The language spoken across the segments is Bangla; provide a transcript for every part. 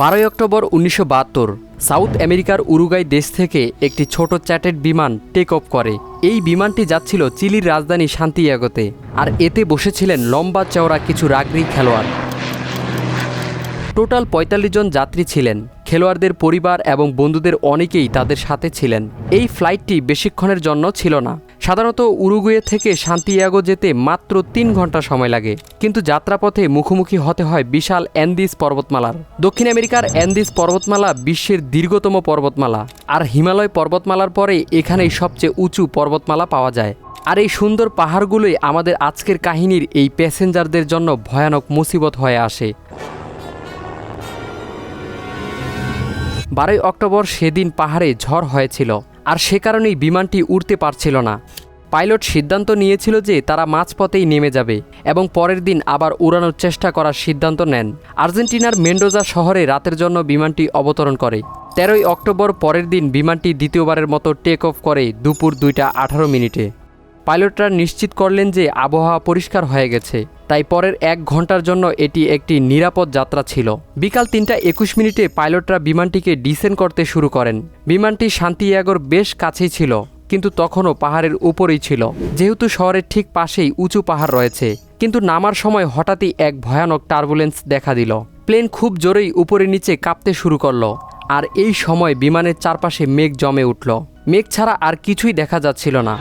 বারোই অক্টোবর উনিশশো বাহাত্তর, সাউথ আমেরিকার উরুগাই দেশ থেকে একটি ছোট চ্যাটেড বিমান টেক অফ করে। এই বিমানটি যাচ্ছিল চিলির রাজধানী শান্তিয়াগোতে আর এতে বসেছিলেন লম্বা চওড়া কিছু রাগরি খেলোয়াড়। টোটাল পঁয়তাল্লিশ জন যাত্রী ছিলেন। খেলোয়াড়দের পরিবার এবং বন্ধুদের অনেকেই তাদের সাথে ছিলেন। এই ফ্লাইটটি বেশিক্ষণের জন্য ছিল না। সাধারণত উরুগুয়ে থেকে শান্তিয়াগো যেতে মাত্র তিন ঘণ্টা সময় লাগে। কিন্তু যাত্রাপথে মুখোমুখি হতে হয় বিশাল অ্যান্দিস পর্বতমালার। দক্ষিণ আমেরিকার অ্যান্দিস পর্বতমালা বিশ্বের দীর্ঘতম পর্বতমালা। আর হিমালয় পর্বতমালার পরে এখানেই সবচেয়ে উঁচু পর্বতমালা পাওয়া যায়। আর এই সুন্দর পাহাড়গুলোই আমাদের আজকের কাহিনীর এই প্যাসেঞ্জারদের জন্য ভয়ানক মুসিবত হয়ে আসে। বারোই অক্টোবর সেদিন পাহাড়ে ঝড় হয়েছিল, আর সে কারণেই বিমানটি উড়তে পারছিল না। পাইলট সিদ্ধান্ত নিয়েছিল যে তারা মাঝপথেই নেমে যাবে এবং পরের দিন আবার উড়ানোর চেষ্টা করার সিদ্ধান্ত নেন। আর্জেন্টিনার মেন্ডোজা শহরে রাতের জন্য বিমানটি অবতরণ করে। তেরোই অক্টোবর পরের দিন বিমানটি দ্বিতীয়বারের মতো টেক অফ করে দুপুর দুইটা আঠারো মিনিটে। পাইলটরা নিশ্চিত করলেন যে আবহাওয়া পরিষ্কার হয়ে গেছে। তাই পরের এক ঘণ্টার জন্য এটি একটি নিরাপদ যাত্রা ছিল। বিকাল তিনটা একুশ মিনিটে পাইলটরা বিমানটিকে ডিসেন্ড করতে শুরু করেন। বিমানটি শান্তিয়াগর বেশ কাছেই ছিল, কিন্তু তখনও পাহাড়ের উপরেই ছিল। যেহেতু শহরের ঠিক পাশেই উঁচু পাহাড় রয়েছে, কিন্তু নামার সময় হঠাৎই এক ভয়ানক টার্বুলেন্স দেখা দিল। প্লেন খুব জোরেই উপরে নিচে কাঁপতে শুরু করল, আর এই সময় বিমানের চারপাশে মেঘ জমে উঠল। মেঘ ছাড়া আর কিছুই দেখা যাচ্ছিল না।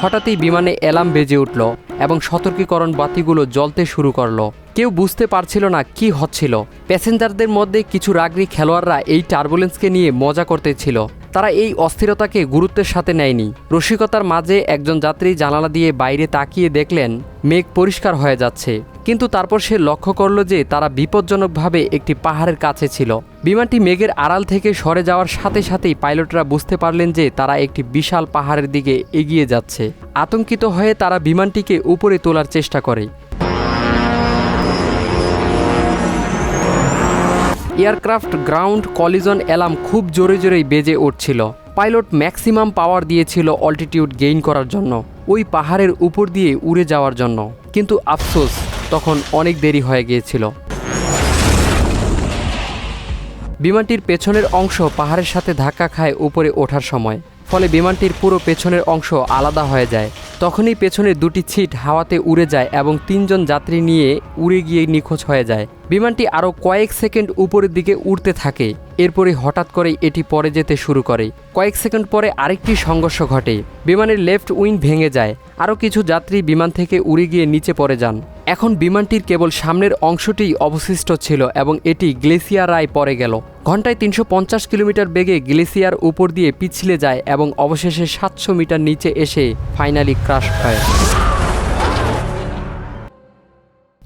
হঠাৎই বিমানে অ্যালার্ম বেজে উঠল এবং সতর্কীকরণ বাতিগুলো জ্বলতে শুরু করল। কেউ বুঝতে পারছিল না কি হচ্ছিল। প্যাসেঞ্জারদের মধ্যে কিছু রাগরি খেলোয়াড়রা এই টার্বুলেন্সকে নিয়ে মজা করতেছিল। তারা এই অস্থিরতাকে গুরুত্বের সাথে নেয়নি। রসিকতার মাঝে একজন যাত্রী জানালা দিয়ে বাইরে তাকিয়ে দেখলেন, মেঘ পরিষ্কার হয়ে যাচ্ছে। কিন্তু তারপর সে লক্ষ্য করল যে তারা বিপজ্জনকভাবে একটি পাহাড়ের কাছে ছিল। বিমানটি মেঘের আড়াল থেকে সরে যাওয়ার সাথে সাথেই পাইলটরা বুঝতে পারলেন যে তারা একটি বিশাল পাহাড়ের দিকে এগিয়ে যাচ্ছে। আতঙ্কিত হয়ে তারা বিমানটিকে উপরে তোলার চেষ্টা করে। এয়ারক্রাফট গ্রাউন্ড কলিজন অ্যালার্ম খুব জোরে জোরেই বেজে উঠছিল। পাইলট ম্যাক্সিমাম পাওয়ার দিয়েছিল অল্টিটিউড গেইন করার জন্য, ওই পাহাড়ের উপর দিয়ে উড়ে যাওয়ার জন্য। কিন্তু আফসোস তখন অনেক দেরি হয়ে গিয়েছিল। বিমানটির পেছনের অংশ পাহাড়ের সাথে ধাক্কা খায় উপরে ওঠার সময়। ফলে বিমানটির পুরো পেছনের অংশ আলাদা হয়ে যায়। তখনই পেছনের দুটি ছিট হাওয়াতে উড়ে যায় এবং তিনজন যাত্রী নিয়ে উড়ে গিয়ে নিখোঁজ হয়ে যায়। বিমানটি আরও কয়েক সেকেন্ড উপরের দিকে উড়তে থাকে। এরপরে হঠাৎ করেই এটি পরে যেতে শুরু করে। কয়েক সেকেন্ড পরে আরেকটি সংঘর্ষ ঘটে। বিমানের লেফট উইং ভেঙে যায়। আরও কিছু যাত্রী বিমান থেকে উড়ে গিয়ে নিচে পড়ে যান। এখন বিমানটির কেবল সামনের অংশটিই অবশিষ্ট ছিল এবং এটি গ্লেসিয়ারায় পড়ে গেল। ঘন্টায় তিনশো পঞ্চাশ কিলোমিটার বেগে গ্লেসিয়ার উপর দিয়ে পিছলে যায় এবং অবশেষে সাতশো মিটার নিচে এসে ফাইনালি ক্রাশ হয়।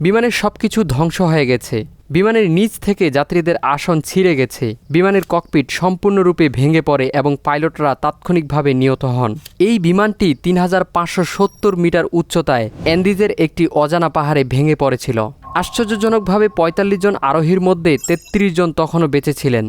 বিমানের সব কিছু ধ্বংস হয়ে গেছে। বিমানের নিচ থেকে যাত্রীদের আসন ছিঁড়ে গেছে। বিমানের ককপিট সম্পূর্ণরূপে ভেঙে পড়ে এবং পাইলটরা তাৎক্ষণিকভাবে নিহত হন। এই বিমানটি তিন হাজার পাঁচশো সত্তর মিটার উচ্চতায় অ্যান্ডিজের একটি অজানা পাহাড়ে ভেঙে পড়েছিল। আশ্চর্যজনকভাবে পঁয়তাল্লিশ জন আরোহীর মধ্যে তেত্রিশ জন তখনও বেঁচে ছিলেন।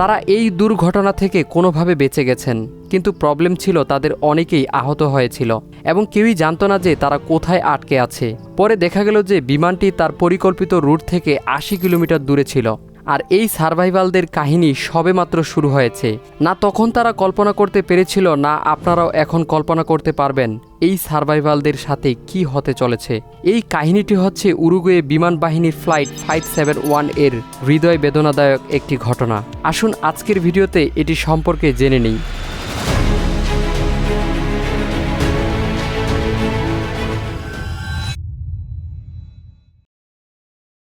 তারা এই দুর্ঘটনা থেকে কোনোভাবে বেঁচে গেছেন, কিন্তু প্রবলেম ছিল তাদের অনেকেই আহত হয়েছিল এবং কেউই জানত না যে তারা কোথায় আটকে আছে। পরে দেখা গেল যে বিমানটি তার পরিকল্পিত রুট থেকে আশি কিলোমিটার দূরে ছিল। আর এই সার্ভাইভালদের কাহিনী সবেমাত্র শুরু হয়েছে। না তখন তারা কল্পনা করতে পেরেছিল, না আপনারাও এখন কল্পনা করতে পারবেন এই সার্ভাইভালদের সাথে কি হতে চলেছে। এই কাহিনীটি হচ্ছে উরুগুয়ে বিমান বাহিনীর ফ্লাইট ফাইভ সেভেন ওয়ানের হৃদয় বেদনাদায়ক একটি ঘটনা। আসুন আজকের ভিডিওতে এটি সম্পর্কে জেনে নিই।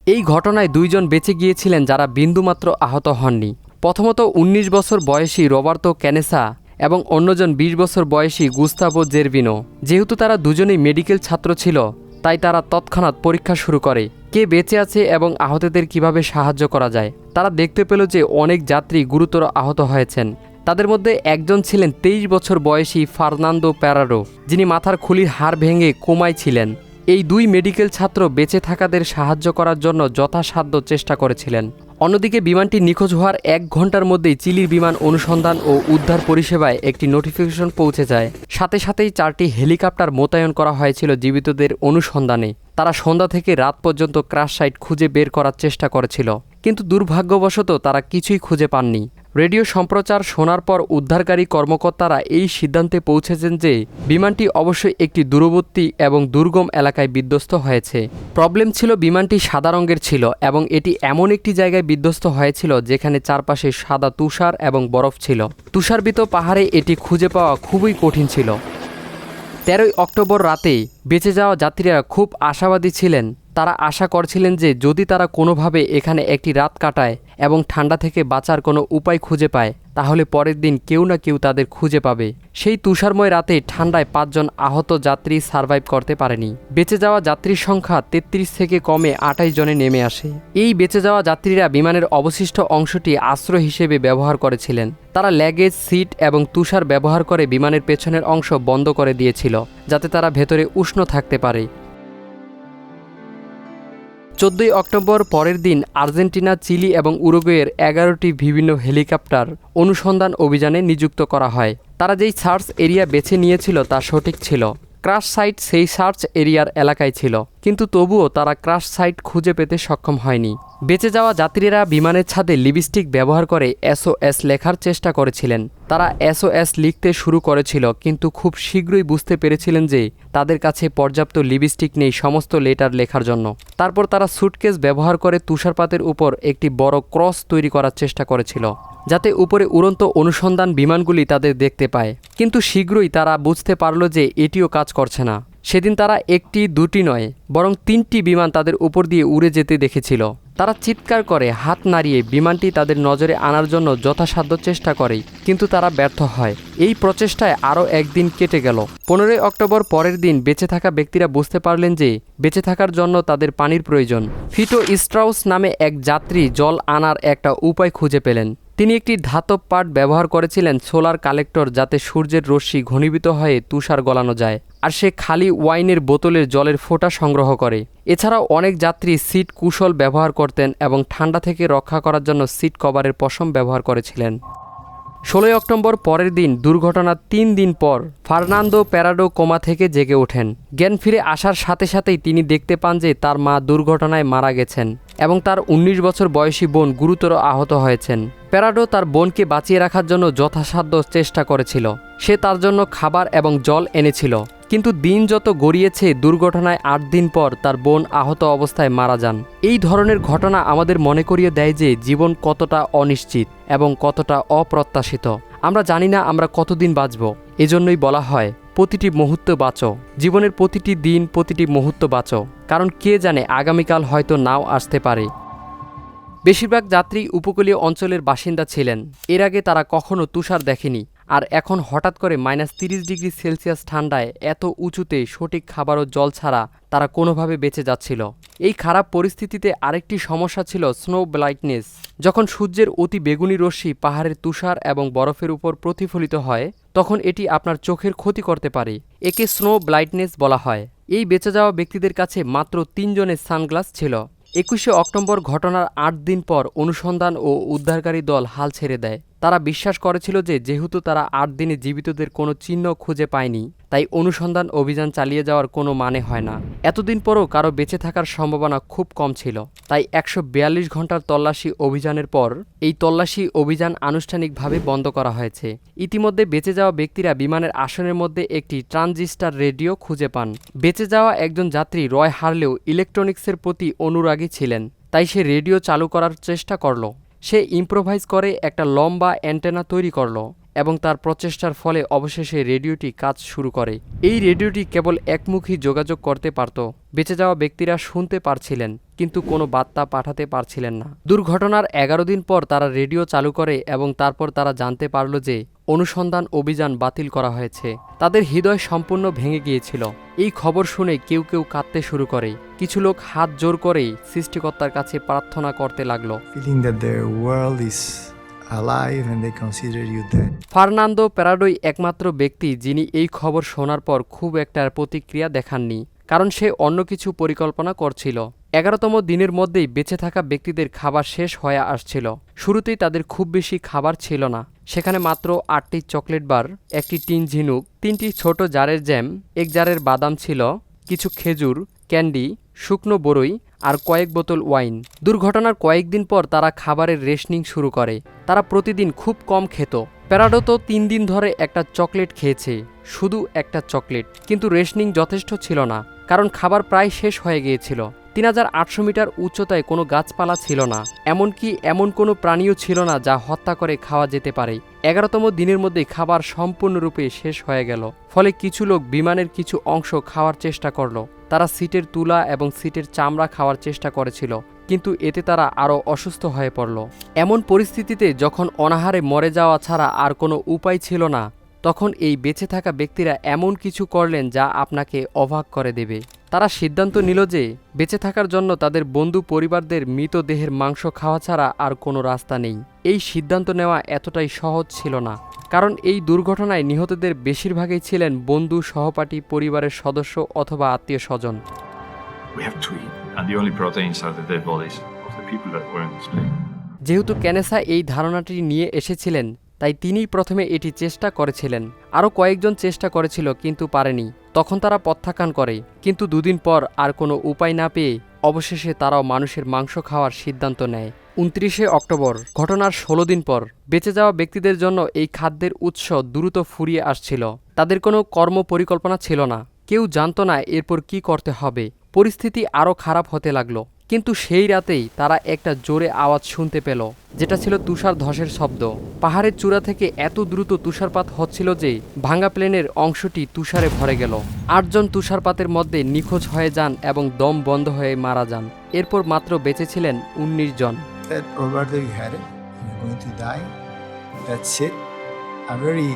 এই ঘটনায় দুইজন বেঁচে গিয়েছিলেন যারা বিন্দুমাত্র আহত হননি। প্রথমত ১৯ বছর বয়সী রবার্তো ক্যানেসা এবং অন্যজন ২০ বছর বয়সী গুস্তাবো জেরবিনো যেহেতু তারা দুজনেই মেডিকেল ছাত্র ছিল, তাই তারা তৎক্ষণাৎ পরীক্ষা শুরু করে, কে বেঁচে আছে এবং আহতদের কীভাবে সাহায্য করা যায়। তারা দেখতে পেল যে অনেক যাত্রী গুরুতর আহত হয়েছেন। তাদের মধ্যে একজন ছিলেন তেইশ বছর বয়সী ফার্নান্দো প্যারারো, যিনি মাথার খুলির হাড় ভেঙে কোমায় ছিলেন। এই দুই মেডিকেল ছাত্র বেঁচে থাকাদের সাহায্য করার জন্য যথাসাধ্য চেষ্টা করেছিলেন। অন্যদিকে বিমানটি নিখোঁজ হওয়ার এক ঘণ্টার মধ্যেই চিলির বিমান অনুসন্ধান ও উদ্ধার পরিষেবায় একটি নোটিফিকেশন পৌঁছে যায়। সাথে সাথেই চারটি হেলিকপ্টার মোতায়েন করা হয়েছিল জীবিতদের অনুসন্ধানে। তারা সন্ধ্যা থেকে রাত পর্যন্ত ক্রাশ সাইট খুঁজে বের করার চেষ্টা করেছিল। কিন্তু দুর্ভাগ্যবশত তারা কিছুই খুঁজে পাননি। রেডিও সম্প্রচার শোনার পর উদ্ধারকারী কর্মকর্তারা এই সিদ্ধান্তে পৌঁছেছেন যে বিমানটি অবশ্যই একটি দূরবর্তী এবং দুর্গম এলাকায় বিধ্বস্ত হয়েছে। প্রবলেম ছিল বিমানটি সাদা রঙের ছিল এবং এটি এমন একটি জায়গায় বিধ্বস্ত হয়েছিল যেখানে চারপাশে সাদা তুষার এবং বরফ ছিল। তুষারবিত পাহাড়ে এটি খুঁজে পাওয়া খুবই কঠিন ছিল। তেরোই অক্টোবর রাতে বেঁচে যাওয়া যাত্রীরা খুব আশাবাদী ছিলেন তারা আশা করছিলেন যে যদি তারা কোনোভাবে এখানে একটি রাত কাটায় এবং ঠান্ডা থেকে বাঁচার কোনো উপায় খুঁজে পায়, তাহলে পরের দিন কেউ না কেউ তাদের খুঁজে পাবে। সেই তুষারময় রাতে ঠান্ডায় পাঁচজন আহত যাত্রী সার্ভাইভ করতে পারেনি। বেঁচে যাওয়া যাত্রীর সংখ্যা তেত্রিশ থেকে কমে আটাইশ জনে নেমে আসে। এই বেঁচে যাওয়া যাত্রীরা বিমানের অবশিষ্ট অংশটি আশ্রয় হিসেবে ব্যবহার করেছিলেন। তারা ল্যাগেজ, সিট এবং তুষার ব্যবহার করে বিমানের পেছনের অংশ বন্ধ করে দিয়েছিল, যাতে তারা ভেতরে উষ্ণ থাকতে পারে। চোদ্দই অক্টোবর পরের দিন আর্জেন্টিনা, চিলি এবং উরুগুয়ের এগারোটি বিভিন্ন হেলিকপ্টার অনুসন্ধান অভিযানে নিযুক্ত করা হয়। তারা যেই সার্চ এরিয়া বেছে নিয়েছিল তা সঠিক ছিল। ক্রাশ সাইট সেই সার্চ এরিয়ার এলাকায় ছিল। কিন্তু তবুও তারা ক্রাশ সাইট খুঁজে পেতে সক্ষম হয়নি। বেঁচে যাওয়া যাত্রীরা বিমানের ছাদে লিপস্টিক ব্যবহার করে এসওএস লেখার চেষ্টা করেছিলেন। তারা এসওএস লিখতে শুরু করেছিল, কিন্তু খুব শীঘ্রই বুঝতে পেরেছিলেন যে তাদের কাছে পর্যাপ্ত লিপস্টিক নেই সমস্ত লেটার লেখার জন্য। তারপর তারা সুটকেস ব্যবহার করে তুষারপাতের উপর একটি বড় ক্রস তৈরি করার চেষ্টা করেছিল, যাতে উপরে উড়ন্ত অনুসন্ধান বিমানগুলি তাদের দেখতে পায়। কিন্তু শীঘ্রই তারা বুঝতে পারল যে এটিও কাজ করছে না। সেদিন তারা একটি, দুটি নয়, বরং তিনটি বিমান তাদের উপর দিয়ে উড়ে যেতে দেখেছিল। তারা চিৎকার করে, হাত নাড়িয়ে বিমানটি তাদের নজরে আনার জন্য যথাসাধ্য চেষ্টা করে, কিন্তু তারা ব্যর্থ হয়। এই প্রচেষ্টায় আরও একদিন কেটে গেল। পনেরোই অক্টোবর পরের দিন বেঁচে থাকা ব্যক্তিরা বুঝতে পারলেন যে, বেঁচে থাকার জন্য তাদের পানির প্রয়োজন। ফিটো স্ট্রাউস নামে এক যাত্রী জল আনার একটা উপায় খুঁজে পেলেন। তিনি একটি ধাতব পাট ব্যবহার করেছিলেন সোলার কালেক্টর যাতে সূর্যের রশ্মি ঘনীভূত হয়ে তুষার গলানো যায়। আর সে খালি ওয়াইনের বোতলের জলের ফোঁটা সংগ্রহ করে। এছাড়াও অনেক যাত্রী সিট কুশল ব্যবহার করতেন এবং ঠান্ডা থেকে রক্ষা করার জন্য সিট কভারের পশম ব্যবহার করেছিলেন। ষোলোই অক্টোবর পরের দিন দুর্ঘটনার তিন দিন পর ফার্নান্দো প্যারাডো কোমা থেকে জেগে ওঠেন। জ্ঞান ফিরে আসার সাথে সাথেই তিনি দেখতে পান যে তার মা দুর্ঘটনায় মারা গেছেন এবং তার ১৯ বছর বয়সী বোন গুরুতর আহত হয়েছেন। প্যারাডো তার বোনকে বাঁচিয়ে রাখার জন্য যথাসাধ্য চেষ্টা করেছিল। সে তার জন্য খাবার এবং জল এনেছিল। কিন্তু দিন যত গড়িয়েছে, দুর্ঘটনায় আট দিন পর তার বোন আহত অবস্থায় মারা যান। এই ধরনের ঘটনা আমাদের মনে করিয়ে দেয় যে জীবন কতটা অনিশ্চিত এবং কতটা অপ্রত্যাশিত। আমরা জানি না আমরা কতদিন বাঁচব। এজন্যই বলা হয়, প্রতিটি মুহূর্ত বাঁচো। জীবনের প্রতিটি দিন, প্রতিটি মুহূর্ত বাঁচো। কারণ কে জানে, আগামীকাল হয়তো নাও আসতে পারে। বেশিরভাগ যাত্রী উপকূলীয় অঞ্চলের বাসিন্দা ছিলেন। এর আগে তারা কখনো তুষার দেখেনি। আর এখন হঠাৎ করে মাইনাস তিরিশ ডিগ্রি সেলসিয়াস ঠান্ডায় এত উঁচুতে সঠিক খাবার ও জল ছাড়া তারা কোনোভাবে বেঁচে যাচ্ছিল। এই খারাপ পরিস্থিতিতে আরেকটি সমস্যা ছিল স্নো ব্লাইটনেস যখন সূর্যের অতি বেগুনি রশ্মি পাহাড়ের তুষার এবং বরফের উপর প্রতিফলিত হয়, তখন এটি আপনার চোখের ক্ষতি করতে পারে। একে স্নো ব্লাইটনেস বলা হয়। এই বেঁচে যাওয়া ব্যক্তিদের কাছে মাত্র তিনজনের সানগ্লাস ছিল। একুশে অক্টোবর ঘটনার আট দিন পর অনুসন্ধান ও উদ্ধারকারী দল হাল ছেড়ে দেয়। তারা বিশ্বাস করেছিল যে যেহেতু তারা আট দিনে জীবিতদের কোনো চিহ্ন খুঁজে পায়নি, তাই অনুসন্ধান অভিযান চালিয়ে যাওয়ার কোনো মানে হয় না। এতদিন পরও কারও বেঁচে থাকার সম্ভাবনা খুব কম ছিল। তাই একশো বিয়াল্লিশ ঘণ্টার তল্লাশি অভিযানের পর এই তল্লাশি অভিযান আনুষ্ঠানিকভাবে বন্ধ করা হয়েছে। ইতিমধ্যে বেঁচে যাওয়া ব্যক্তিরা বিমানের আসনের মধ্যে একটি ট্রানজিস্টার রেডিও খুঁজে পান। বেঁচে যাওয়া একজন যাত্রী রয় হারলেও ইলেকট্রনিক্সের প্রতি অনুরাগী ছিলেন, তাই সে রেডিও চালু করার চেষ্টা করল। সে ইম্প্রোভাইজ করে একটা লম্বা অ্যান্টেনা তৈরি করল এবং তার প্রচেষ্টার ফলে অবশেষে রেডিওটি কাজ শুরু করে। এই রেডিওটি কেবল একমুখী যোগাযোগ করতে পারত, বেঁচে যাওয়া ব্যক্তিরা শুনতে পারছিলেন। কিন্তু কোনো বার্তা পাঠাতে পারছিলেন না। দুর্ঘটনার এগারো দিন পর তারা রেডিও চালু করে এবং তারপর তারা জানতে পারল যে অনুসন্ধান অভিযান বাতিল করা হয়েছে। তাদের হৃদয় সম্পূর্ণ ভেঙে গিয়েছিল। এই খবর শুনে কেউ কেউ কাঁদতে শুরু করে। কিছু লোক হাত জোর করে সৃষ্টিকর্তার কাছে প্রার্থনা করতে লাগল. ফার্নান্দো প্যারাডোই একমাত্র ব্যক্তি যিনি এই খবর শোনার পর খুব একটা প্রতিক্রিয়া দেখাননি। কারণ সে অন্য কিছু পরিকল্পনা করছিল। এগারোতম দিনের মধ্যেই বেঁচে থাকা ব্যক্তিদের খাবার শেষ হয়ে আসছিল। শুরুতেই তাদের খুব বেশি খাবার ছিল না। সেখানে মাত্র আটটি চকলেট বার, একটি টিন ঝিনুক, তিনটি ছোট জারের জ্যাম, এক জারের বাদাম ছিল, কিছু খেজুর, ক্যান্ডি, শুকনো বরই আর কয়েক বোতল ওয়াইন। দুর্ঘটনার কয়েকদিন পর তারা খাবারের রেশনিং শুরু করে। তারা প্রতিদিন খুব কম খেত। প্যারাডো তো তিন দিন ধরে একটা চকলেট খেয়েছে, শুধু একটা চকলেট। কিন্তু রেশনিং যথেষ্ট ছিল না। কারণ খাবার প্রায় শেষ হয়ে গিয়েছিল। তিন হাজার আটশো মিটার উচ্চতায় কোনো গাছপালা ছিল না, এমনকি এমন কোনো প্রাণীও ছিল না যা হত্যা করে খাওয়া যেতে পারে। এগারোতম দিনের মধ্যে খাবার সম্পূর্ণরূপে শেষ হয়ে গেল, ফলে কিছু লোক বিমানের কিছু অংশ খাওয়ার চেষ্টা করল। তারা সিটের তুলা এবং সিটের চামড়া খাওয়ার চেষ্টা করেছিল, কিন্তু এতে তারা আরও অসুস্থ হয়ে পড়ল। এমন পরিস্থিতিতে যখন অনাহারে মরে যাওয়া ছাড়া আর কোনো উপায় ছিল না তখন এই বেঁচে থাকা ব্যক্তিরা এমন কিছু করলেন যা আপনাকে অবাক করে দেবে। তারা সিদ্ধান্ত নিল যে বেঁচে থাকার জন্য তাদের বন্ধু পরিবারদের মৃতদেহের মাংস খাওয়া ছাড়া আর কোনো রাস্তা নেই। এই সিদ্ধান্ত নেওয়া এতটাই সহজ ছিল না কারণ এই দুর্ঘটনায় নিহতদের বেশিরভাগই ছিলেন বন্ধু সহপাঠী পরিবারের সদস্য অথবা আত্মীয় স্বজন. যেহেতু ক্যানেসা এই ধারণাটি নিয়ে এসেছিলেন তাই তিনিই প্রথমে এটি চেষ্টা করেছিলেন। আরও কয়েকজন চেষ্টা করেছিল, কিন্তু পারেনি। তখন তারা প্রত্যাখ্যান করে, কিন্তু দুদিন পর আর কোনো উপায় না পেয়ে অবশেষে তারাও মানুষের মাংস খাওয়ার সিদ্ধান্ত নেয়। উনত্রিশে অক্টোবর, ঘটনার ষোলো দিন পর বেঁচে যাওয়া ব্যক্তিদের জন্য এই খাদ্যের উৎস দ্রুত ফুরিয়ে আসছিল। তাদের কোনো কর্ম পরিকল্পনা ছিল না। কেউ জানত না এরপর কি করতে হবে। পরিস্থিতি আরও খারাপ হতে লাগল। কিন্তু সেই রাতেই তারা একটা জোরে আওয়াজ শুনতে পেল, যেটা ছিল তুষার ধসের শব্দ পাহাড়ের চূড়া থেকে এত দ্রুত তুষারপাত হচ্ছিল যে ভাঙ্গা প্লেনের অংশটি তুষারে ভরে গেল আটজন তুষারপাতের মধ্যে নিখোঁজ হয়ে যান এবং দম বন্ধ হয়ে মারা যান এরপর মাত্র বেঁচে ছিলেন উনিশ জন. That's it. A very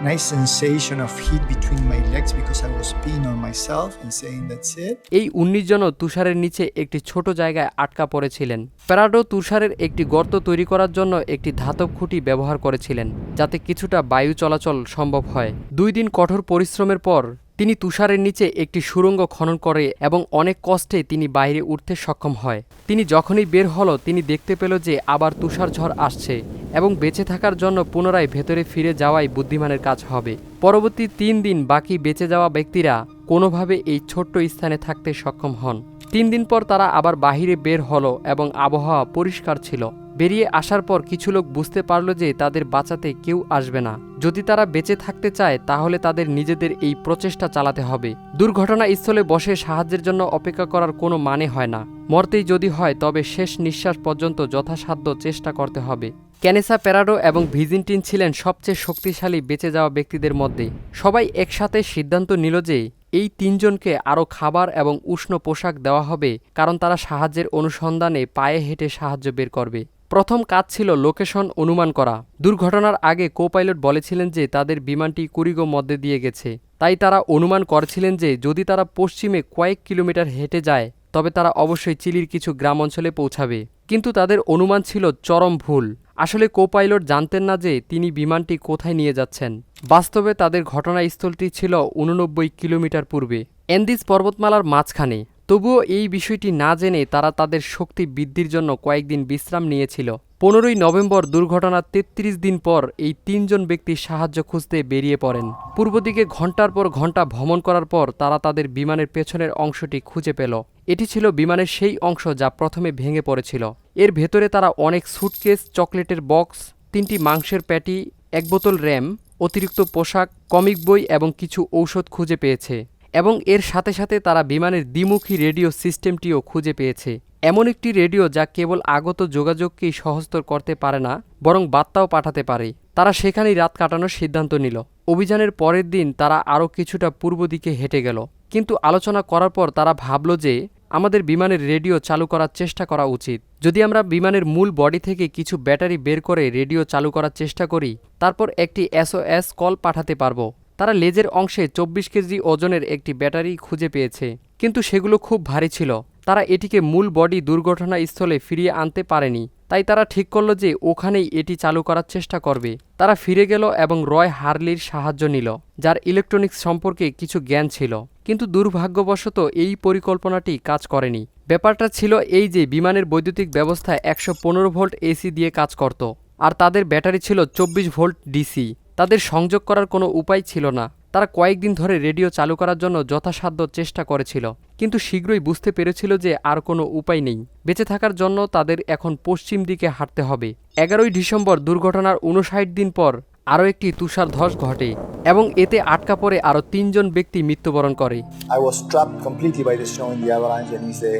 nice sensation of heat between my legs because I was peeing on myself and saying, That's it. এই উনিশ জনও তুষারের নিচে একটি ছোট জায়গায় আটকা পড়েছিলেন প্যারাডো তুষারের একটি গর্ত তৈরি করার জন্য একটি ধাতব খুঁটি ব্যবহার করেছিলেন যাতে কিছুটা বায়ু চলাচল সম্ভব হয় দুই দিন কঠোর পরিশ্রমের পর তিনি তুষারের নিচে একটি সুড়ঙ্গ খনন করে এবং অনেক কষ্টে তিনি বাইরে উঠতে সক্ষম হয়। তিনি যখনই বের হলো, তিনি দেখতে পেল যে আবার তুষার ঝড় আসছে এবং বেঁচে থাকার জন্য পুনরায় ভেতরে ফিরে যাওয়াই বুদ্ধিমানের কাজ হবে। পরবর্তী তিন দিন বাকি বেঁচে যাওয়া ব্যক্তিরা কোনোভাবে এই ছোট্ট স্থানে থাকতে সক্ষম হন। তিন দিন পর তারা আবার বাহিরে বের হলো এবং আবহাওয়া পরিষ্কার ছিল। বেরিয়ে আসার পর কিছু লোক বুঝতে পারল যে তাদের বাঁচাতে কেউ আসবে না। যদি তারা বেঁচে থাকতে চায়, তাহলে তাদের নিজেদের এই প্রচেষ্টা চালাতে হবে। দুর্ঘটনা স্থলে বসে সাহায্যের জন্য অপেক্ষা করার কোনো মানে হয় না। মরতেই যদি হয়, তবে শেষ নিঃশ্বাস পর্যন্ত যথাসাধ্য চেষ্টা করতে হবে। ক্যানেসা প্যারাডো এবং ভিজিনটিন ছিলেন সবচেয়ে শক্তিশালী বেঁচে যাওয়া ব্যক্তিদের মধ্যে। সবাই একসাথে সিদ্ধান্ত নিল যে এই তিনজনকে আরও খাবার এবং উষ্ণ পোশাক দেওয়া হবে, কারণ তারা সাহায্যের অনুসন্ধানে পায়ে হেঁটে সাহায্য বের করবে। প্রথম কাজ ছিল লোকেশন অনুমান করা। দুর্ঘটনার আগে কোপাইলট বলেছিলেন যে তাদের বিমানটি কুড়িগো মধ্যে দিয়ে গেছে। তাই তারা অনুমান করেছিলেন যে যদি তারা পশ্চিমে কয়েক কিলোমিটার হেঁটে যায়, তবে তারা অবশ্যই চিলির কিছু গ্রাম অঞ্চলে পৌঁছাবে। কিন্তু তাদের অনুমান ছিল চরম ভুল। আসলে কোপাইলট জানতেন না যে তিনি বিমানটি কোথায় নিয়ে যাচ্ছেন। বাস্তবে তাদের ঘটনাস্থলটি ছিল উননব্বই কিলোমিটার পূর্বে, এন্দিস পর্বতমালার মাঝখানে। তবুও এই বিষয়টি না জেনে তারা তাদের শক্তি বৃদ্ধির জন্য কয়েকদিন বিশ্রাম নিয়েছিল। পনেরোই নভেম্বর দুর্ঘটনার তেত্রিশ দিন পর এই তিনজন ব্যক্তি সাহায্য খুঁজতে বেরিয়ে পড়েন। পূর্ব দিকে ঘণ্টার পর ঘণ্টা ভ্রমণ করার পর তারা তাদের বিমানের পেছনের অংশটি খুঁজে পেল। এটি ছিল বিমানের সেই অংশ যা প্রথমে ভেঙে পড়েছিল। এর ভেতরে তারা অনেক সুটকেস, চকলেটের বক্স, তিনটি মাংসের প্যাটি, এক বোতল র্যাম, অতিরিক্ত পোশাক, কমিক বই এবং কিছু ঔষধ খুঁজে পেয়েছে। এবং এর সাথে সাথে তারা বিমানের দ্বিমুখী রেডিও সিস্টেমটিও খুঁজে পেয়েছে। এমন একটি রেডিও যা কেবল আগত যোগাযোগকেই সহজতর করতে পারে না, বরং বার্তাও পাঠাতে পারে। তারা সেখানেই রাত কাটানোর সিদ্ধান্ত নিল। অভিযানের পরের দিন তারা আরও কিছুটা পূর্ব দিকে হেঁটে গেল। কিন্তু আলোচনা করার পর তারা ভাবল যে, আমাদের বিমানের রেডিও চালু করার চেষ্টা করা উচিত। যদি আমরা বিমানের মূল বডি থেকে কিছু ব্যাটারি বের করে রেডিও চালু করার চেষ্টা করি, তারপর একটি এসওএস কল পাঠাতে পারব। তারা লেজের অংশে চব্বিশ কেজি ওজনের একটি ব্যাটারি খুঁজে পেয়েছে। কিন্তু সেগুলো খুব ভারী ছিল। তারা এটিকে মূল বডি দুর্ঘটনাস্থলে ফিরিয়ে আনতে পারেনি। তাই তারা ঠিক করল যে ওখানেই এটি চালু করার চেষ্টা করবে। তারা ফিরে গেল এবং রয় হার্লির সাহায্য নিল, যার ইলেকট্রনিক্স সম্পর্কে কিছু জ্ঞান ছিল। কিন্তু দুর্ভাগ্যবশত এই পরিকল্পনাটি কাজ করেনি। ব্যাপারটা ছিল এই যে বিমানের বৈদ্যুতিক ব্যবস্থা একশো পনেরো ভোল্ট এসি দিয়ে কাজ করত, আর তাদের ব্যাটারি ছিল চব্বিশ ভোল্ট ডিসি। তাদের সংযোগ করার কোনো উপায় ছিল না। তারা কয়েকদিন ধরে রেডিও চালু করার জন্য যথাসাধ্য চেষ্টা করেছিল কিন্তু শীঘ্রই বুঝতে পেরেছিল যে আর কোনো উপায় নেই। বেঁচে থাকার জন্য তাদের এখন পশ্চিম দিকে হাঁটতে হবে। এগারোই ডিসেম্বর দুর্ঘটনার উনষাট দিন পর আরও একটি তুষার ধস ঘটে এবং এতে আটকা পড়ে আরও তিনজন ব্যক্তি মৃত্যুবরণ করে। I was trapped completely by the snow in the avalanche, and it's the,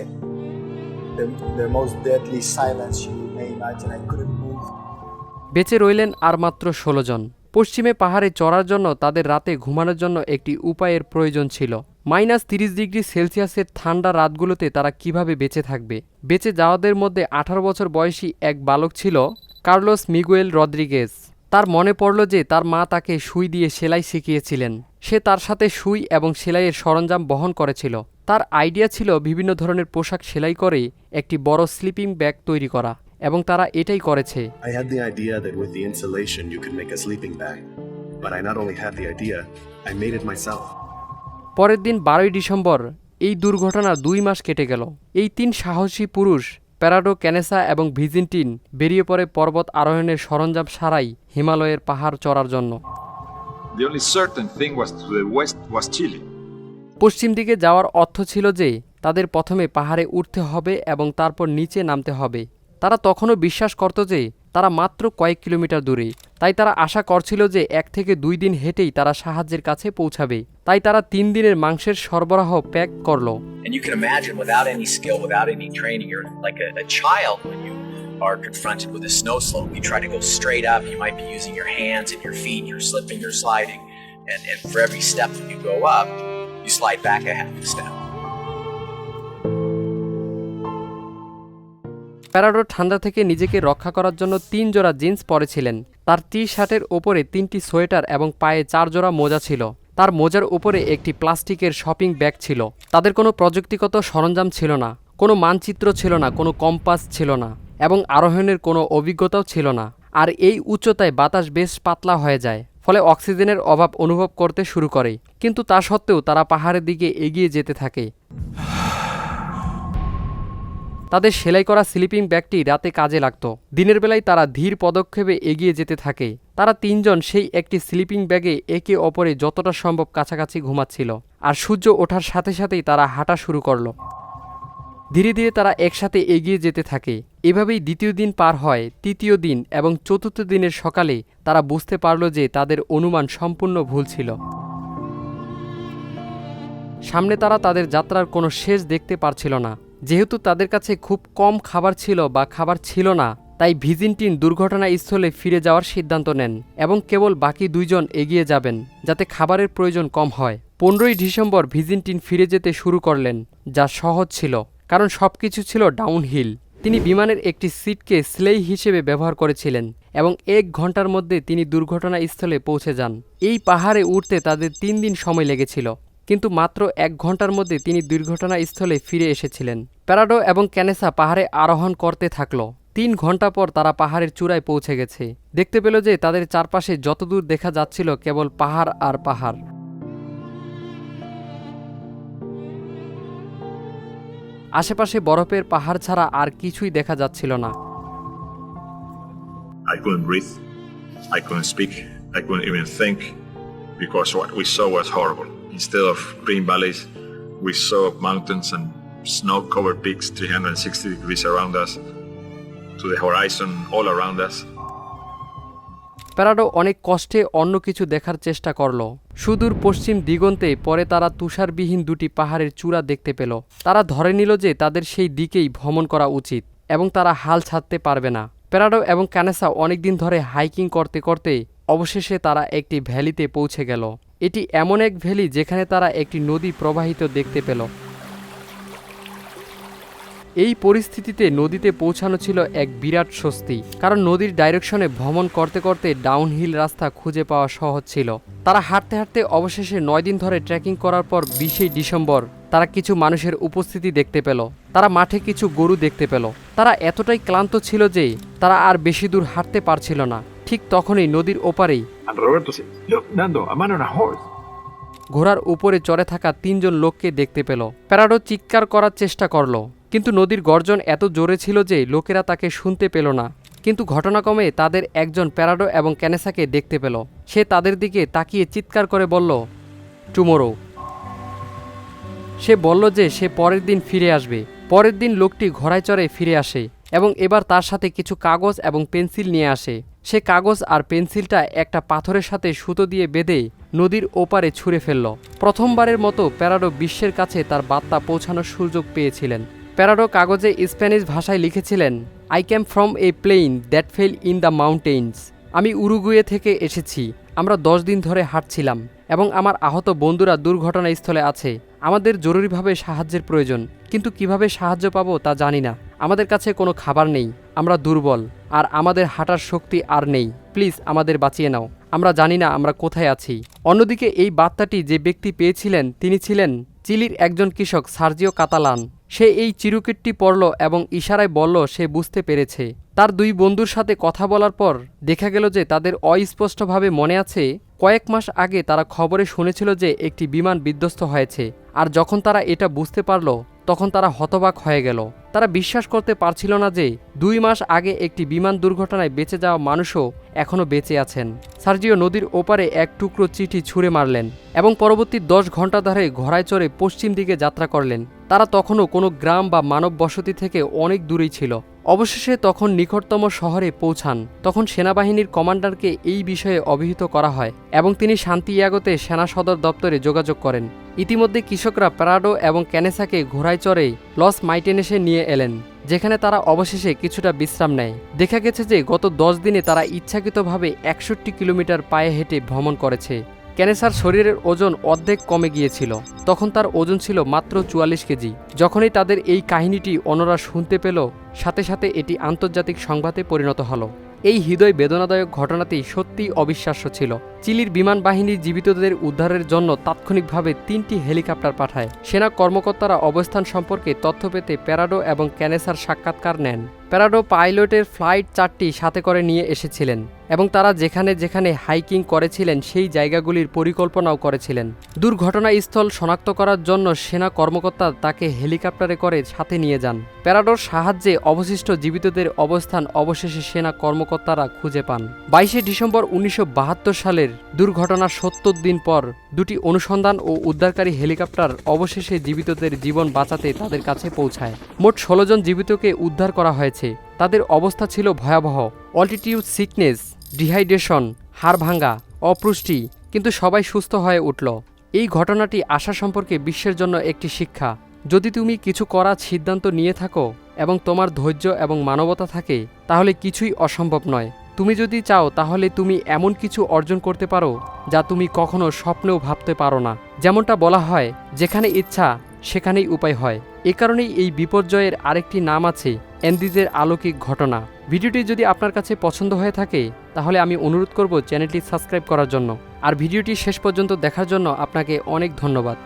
the, the most deadly silence you may imagine. I couldn't move. বেঁচে রইলেন আর মাত্র ষোলো জন। পশ্চিমে পাহাড়ে চড়ার জন্য তাদের রাতে ঘুমানোর জন্য একটি উপায়ের প্রয়োজন ছিল। মাইনাস তিরিশ ডিগ্রি সেলসিয়াসের ঠান্ডা রাতগুলোতে তারা কীভাবে বেঁচে থাকবে? বেঁচে যাওয়াদের মধ্যে আঠারো বছর বয়সী এক বালক ছিল কার্লোস মিগুয়েল রদ্রিগেজ। তার মনে পড়ল যে তার মা তাকে সুই দিয়ে সেলাই শিখিয়েছিলেন। সে তার সাথে সুই এবং সেলাইয়ের সরঞ্জাম বহন করেছিল। তার আইডিয়া ছিল বিভিন্ন ধরনের পোশাক সেলাই করে একটি বড় স্লিপিং ব্যাগ তৈরি করা। এবং তারা এটাই করেছে I had the idea that with the insulation you could make a sleeping bag. But I not only had the idea, I made it myself. পরের দিন বারোই ডিসেম্বর এই দুর্ঘটনার দুই মাস কেটে গেল এই তিন সাহসী পুরুষ প্যারাডো ক্যানেসা এবং ভিজিনটিন বেরিয়ে পড়ে পর্বত আরোহণের সরঞ্জাম সারাই হিমালয়ের পাহাড় চড়ার জন্য The only certain thing was to the west was Chile. পশ্চিম দিকে যাওয়ার অর্থ ছিল যে তাদের প্রথমে পাহাড়ে উঠতে হবে এবং তারপর নিচে নামতে হবে তারা তখনও বিশ্বাস করত যে তারা মাত্র কয়েক কিলোমিটার দূরে তাই তারা আশা করছিল যে এক থেকে দুই দিন হেঁটেই তারা সাহায্যের কাছে পৌঁছাবে তাই তারা তিন দিনের মাংসের সরবরাহ প্যাক করল are confronted with a snow slope. You try to go straight up, you might be using your hands and your feet, you're slipping, you're sliding. And, and for every step that you go up, you slide back a half a step. Parrado ঠান্ডা থেকে নিজেকে রক্ষা করার জন্য তিন জোড়া জিন্স পরেছিলেন। তার টি শার্টের ওপরে তিনটি সোয়েটার এবং পায়ে চার জোড়া মোজা ছিল। তার মোজার উপরে একটি প্লাস্টিকের শপিং ব্যাগ ছিল। তাদের কোনো প্রযুক্তিগত সরঞ্জাম ছিল না, কোনো মানচিত্র ছিল না, কোনো কম্পাস ছিল না এবং আরোহণের কোনো অভিজ্ঞতাও ছিল না। আর এই উচ্চতায় বাতাস বেশ পাতলা হয়ে যায়, ফলে অক্সিজেনের অভাব অনুভব করতে শুরু করে। কিন্তু তা সত্ত্বেও তারা পাহাড়ের দিকে এগিয়ে যেতে থাকে। তাদের সেলাই করা স্লিপিং ব্যাগটি রাতে কাজে লাগত। দিনের বেলায় তারা ধীর পদক্ষেপে এগিয়ে যেতে থাকে। তারা তিনজন সেই একটি স্লিপিং ব্যাগে একে অপরে যতটা সম্ভব কাছাকাছি ঘুমাচ্ছিল। আর সূর্য ওঠার সাথে সাথেই তারা হাঁটা শুরু করল। ধীরে ধীরে তারা একসাথে এগিয়ে যেতে থাকে। এভাবেই দ্বিতীয় দিন পার হয়, তৃতীয় দিন এবং চতুর্থ দিনের সকালে তারা বুঝতে পারল যে তাদের অনুমান সম্পূর্ণ ভুল ছিল। সামনে তারা তাদের যাত্রার কোনো শেষ দেখতে পারছিল না। যেহেতু তাদের কাছে খুব কম খাবার ছিল বা খাবার ছিল না, তাই ভিজিনটিন দুর্ঘটনাস্থলে ফিরে যাওয়ার সিদ্ধান্ত নেন এবং কেবল বাকি দুইজন এগিয়ে যাবেন যাতে খাবারের প্রয়োজন কম হয়। পনেরোই ডিসেম্বর ভিজিনটিন ফিরে যেতে শুরু করলেন, যা সহজ ছিল, কারণ সব কিছু ছিল ডাউনহিল। তিনি বিমানের একটি সিটকে স্লেই হিসেবে ব্যবহার করেছিলেন এবং এক ঘণ্টার মধ্যে তিনি দুর্ঘটনাস্থলে পৌঁছে যান। এই পাহাড়ে উঠতে তাদের তিন দিন সময় লেগেছিল। কিন্তু মাত্র এক ঘণ্টার মধ্যে তিনি দুর্ঘটনাস্থলে ফিরে এসেছিলেন প্যারাডো এবং ক্যানেসা পাহাড়ে আরোহণ করতে থাকল তিন ঘণ্টা পর তারা পাহাড়ের চূড়ায় পৌঁছে গেছে দেখতে পেল যে তাদের চারপাশে যতদূর দেখা যাচ্ছিল কেবল পাহাড় আর পাহাড় আশেপাশে বরফের পাহাড় ছাড়া আর কিছুই দেখা যাচ্ছিল না I couldn't breathe. I couldn't speak. I couldn't even think because what we saw was horrible. Instead of green valleys, we saw mountains and snow covered peaks 360 degrees around us, to the horizon all around us. Parrado অনেক কষ্টে অন্য কিছু দেখার চেষ্টা করল। সুদূর পশ্চিম দিগন্তে পরে তারা তুষারবিহীন দুটি পাহাড়ের চূড়া দেখতে পেল। তারা ধরে নিল যে তাদের সেই দিকেই ভ্রমণ করা উচিত এবং তারা হাল ছাড়তে পারবে না। প্যারাডো এবং ক্যানেসা অনেকদিন ধরে হাইকিং করতে করতে অবশেষে তারা একটি ভ্যালিতে পৌঁছে গেল। এটি এমন এক ভ্যালি যেখানে তারা একটি নদী প্রবাহিত দেখতে পেল। এই পরিস্থিতিতে নদীতে পৌঁছানো ছিল এক বিরাট স্বস্তি, কারণ নদীর ডাইরেকশনে ভ্রমণ করতে করতে ডাউনহিল রাস্তা খুঁজে পাওয়া সহজ ছিল। তারা হাঁটতে হাঁটতে অবশেষে নয় দিন ধরে ট্রেকিং করার পর বিশে ডিসেম্বর, তারা কিছু মানুষের উপস্থিতি দেখতে পেল। তারা মাঠে কিছু গরু দেখতে পেল। তারা এতটাই ক্লান্ত ছিল যে তারা আর বেশি দূর হাঁটতে পারছিল না। ঠিক তখনই নদীর ওপারেই. ঘোড়ার উপরে চড়ে থাকা তিনজন লোককে দেখতে পেল। প্যারাডো চিৎকার করার চেষ্টা করল কিন্তু নদীর গর্জন এত জোরে ছিল যে লোকেরা তাকে শুনতে পেল না। কিন্তু ঘটনাক্রমে তাদের একজন প্যারাডো এবং ক্যানেসাকে দেখতে পেল। সে তাদের দিকে তাকিয়ে চিৎকার করে বলল টুমোরো। সে বলল যে সে পরের দিন ফিরে আসবে। পরের দিন লোকটি ঘোড়ায় চড়ে ফিরে আসে এবং এবার তার সাথে কিছু কাগজ এবং পেন্সিল নিয়ে আসে। সে কাগজ আর পেন্সিলটা একটা পাথরের সাথে সুতো দিয়ে বেঁধে নদীর ওপারে ছুঁড়ে ফেলল। প্রথমবারের মতো প্যারাডো বিশ্বের কাছে তার বার্তা পৌঁছানোর সুযোগ পেয়েছিলেন। প্যারাডো কাগজে স্প্যানিশ ভাষায় লিখেছিলেন I came from a plane that fell in the mountains আমি উরুগুয়ে থেকে এসেছি। আমরা দশ দিন ধরে হাঁটছিলাম এবং আমার আহত বন্ধুরা দুর্ঘটনাস্থলে আছে। আমাদের জরুরিভাবে সাহায্যের প্রয়োজন। কিন্তু কীভাবে সাহায্য পাবো তা জানি না। আমাদের কাছে কোনো খাবার নেই। আমরা দুর্বল, আর আমাদের হাঁটার শক্তি আর নেই। প্লিজ আমাদের বাঁচিয়ে নাও। আমরা জানি না আমরা কোথায় আছি। অন্যদিকে এই বার্তাটি যে ব্যক্তি পেয়েছিলেন তিনি ছিলেন চিলির একজন কৃষক সার্জিও কাতালান। সে এই চিরুকিটটি পড়ল এবং ইশারায় বলল, সে বুঝতে পেরেছে। তার দুই বন্ধুর সাথে কথা বলার পর দেখা গেল যে তাদের অস্পষ্টভাবে মনে আছে, কয়েক মাস আগে তারা খবরে শুনেছিল যে একটি বিমান বিধ্বস্ত হয়েছে। আর যখন তারা এটা বুঝতে পারল তখন তারা হতবাক হয়ে গেল। তারা বিশ্বাস করতে পারছিল না যে দুই মাস আগে একটি বিমান দুর্ঘটনায় বেঁচে যাওয়া মানুষও এখনও বেঁচে আছেন। সার্জিও নদীর ওপারে এক টুকরো চিঠি ছুঁড়ে মারলেন এবং পরবর্তী দশ ঘণ্টা ধরে ঘোড়ায় চড়ে পশ্চিম দিকে যাত্রা করলেন। তারা তখনও কোনো গ্রাম বা মানব বসতি থেকে অনেক দূরেই ছিল। অবশেষে তখন নিকটতম শহরে পৌঁছান। তখন সেনাবাহিনীর কমান্ডারকে এই বিষয়ে অভিহিত করা হয় এবং তিনি শান্তিয়াগোতে সেনা সদর দপ্তরে যোগাযোগ করেন। ইতিমধ্যে কৃষকরা প্যারাডো এবং ক্যানেসাকে ঘোড়ায় চড়ে লস মাইটেনেসে নিয়ে এলেন, যেখানে তারা অবশেষে কিছুটা বিশ্রাম নেয়। দেখা গেছে যে গত দশ দিনে তারা ইচ্ছাকৃতভাবে একষট্টি কিলোমিটার পায়ে হেঁটে ভ্রমণ করেছে। ক্যানেসার শরীরের ওজন অর্ধেক কমে গিয়েছিল। তখন তার ওজন ছিল মাত্র চুয়াল্লিশ কেজি। যখনই তাদের এই কাহিনীটি অন্যরা শুনতে পেল, সাথে সাথে এটি আন্তর্জাতিক সংবাদে পরিণত হলো। এই হৃদয় বেদনাদায়ক ঘটনাটি সত্যিই অবিশ্বাস্য ছিল। চিলির বিমান বাহিনী জীবিতদের উদ্ধারের জন্য তাৎক্ষণিকভাবে তিনটি হেলিকপ্টার পাঠায়। সেনা কর্মকর্তারা অবস্থান সম্পর্কে তথ্য পেতে প্যারাডো এবং ক্যানেসার সাক্ষাৎকার নেন। প্যারাডো পাইলটের ফ্লাইট চারটি সাথে করে নিয়ে এসেছিলেন এবং তারা যেখানে যেখানে হাইকিং করেছিলেন সেই জায়গাগুলির পরিকল্পনাও করেছিলেন। দুর্ঘটনাস্থল শনাক্ত করার জন্য সেনা কর্মকর্তা তাকে হেলিকপ্টারে করে সাথে নিয়ে যান। প্যারাডোর সাহায্যে অবশিষ্ট জীবিতদের অবস্থান অবশেষে সেনা কর্মকর্তারা খুঁজে পান। বাইশে ডিসেম্বর উনিশশো বাহাত্তর সালের দুর্ঘটনার সত্তর দিন পর দুটি অনুসন্ধান ও উদ্ধারকারী হেলিকপ্টার অবশেষে জীবিতদের জীবন বাঁচাতে তাদের কাছে পৌঁছায়। মোট ষোলো জন জীবিতকে উদ্ধার করা হয়েছে। তাদের অবস্থা ছিল ভয়াবহ। অল্টিটিউড সিকনেস ডিহাইড্রেশন হাড় ভাঙ্গা, অপুষ্টি, কিন্তু সবাই সুস্থ হয়ে উঠল। এই ঘটনাটি আশা সম্পর্কে বিশ্বের জন্য একটি শিক্ষা। যদি তুমি কিছু করার সিদ্ধান্ত নিয়ে থাকো এবং তোমার ধৈর্য এবং মানবতা থাকে, তাহলে কিছুই অসম্ভব নয়। তুমি যদি চাও তাহলে তুমি এমন কিছু অর্জন করতে পারো যা তুমি কখনো স্বপ্নেও ভাবতে পারো না। যেমনটা বলা হয়, যেখানে ইচ্ছা, সেখানেই উপায় হয়। এ কারণেই এই বিপর্যয়ের আরেকটি নাম আছে এন্দিজের আলৌকিক ঘটনা। ভিডিওটি যদি আপনার কাছে পছন্দ হয়ে থাকে, তাহলে আমি অনুরোধ করব চ্যানেলটি সাবস্ক্রাইব করার জন্য। আর ভিডিওটি শেষ পর্যন্ত দেখার জন্য আপনাকে অনেক ধন্যবাদ।